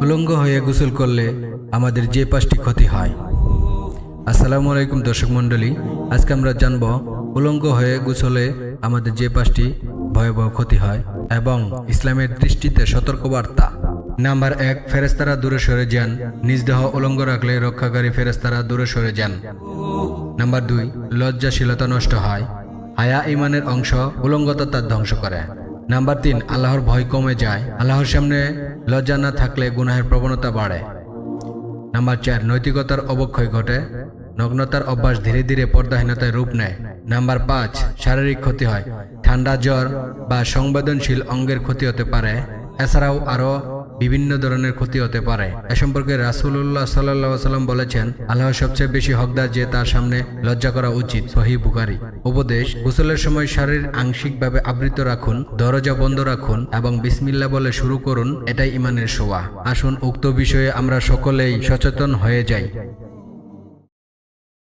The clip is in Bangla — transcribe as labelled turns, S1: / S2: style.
S1: উলঙ্গ হয়ে গোসল করলে আমাদের যে পাঁচটি ক্ষতি হয়। আসসালামু আলাইকুম দর্শক মণ্ডলী, আজকে আমরা জানব উলঙ্গ হয়ে গোসলে আমাদের যে পাঁচটি ভয়াবহ ক্ষতি হয় এবং ইসলামের দৃষ্টিতে সতর্কবার্তা। নাম্বার এক ফেরেস্তারা দূরে সরে যান। নিজ দেহ উলঙ্গ রাখলে রক্ষাকারী ফেরেস্তারা দূরে সরে যান। নাম্বার দুই, লজ্জাশীলতা নষ্ট হয়। হায়া ইমানের অংশ উলঙ্গতা তার ধ্বংস করে। নাম্বার তিন, আল্লাহর ভয় কমে যায়। আল্লাহর সামনে লজ্জা না থাকলে গুনাহের প্রবণতা বাড়ে। নাম্বার চার, নৈতিকতার অবক্ষয় ঘটে। নগ্নতার অভ্যাস ধীরে ধীরে পর্দাহীনতায় রূপ নেয়। নাম্বার পাঁচ, শারীরিক ক্ষতি হয়। ঠান্ডা জ্বর বা সংবেদনশীল অঙ্গের ক্ষতি হতে পারে। এছাড়াও আরও বিভিন্ন ধরনের ক্ষতি হতে পারে। এ সম্পর্কে রাসুল্লাহ সাল্লাহ সাল্লাম বলেছেন আল্লাহ সবচেয়ে বেশি হকদার যে তার সামনে লজ্জা করা উচিত সহি বুকারি উপদেশ, গোসলের সময় শারীর আংশিকভাবে আবৃত রাখুন, দরজা বন্ধ রাখুন এবং বিসমিল্লা বলে শুরু করুন, এটাই ইমানের শোয়া আসুন, উক্ত বিষয়ে আমরা সকলেই সচেতন হয়ে যাই।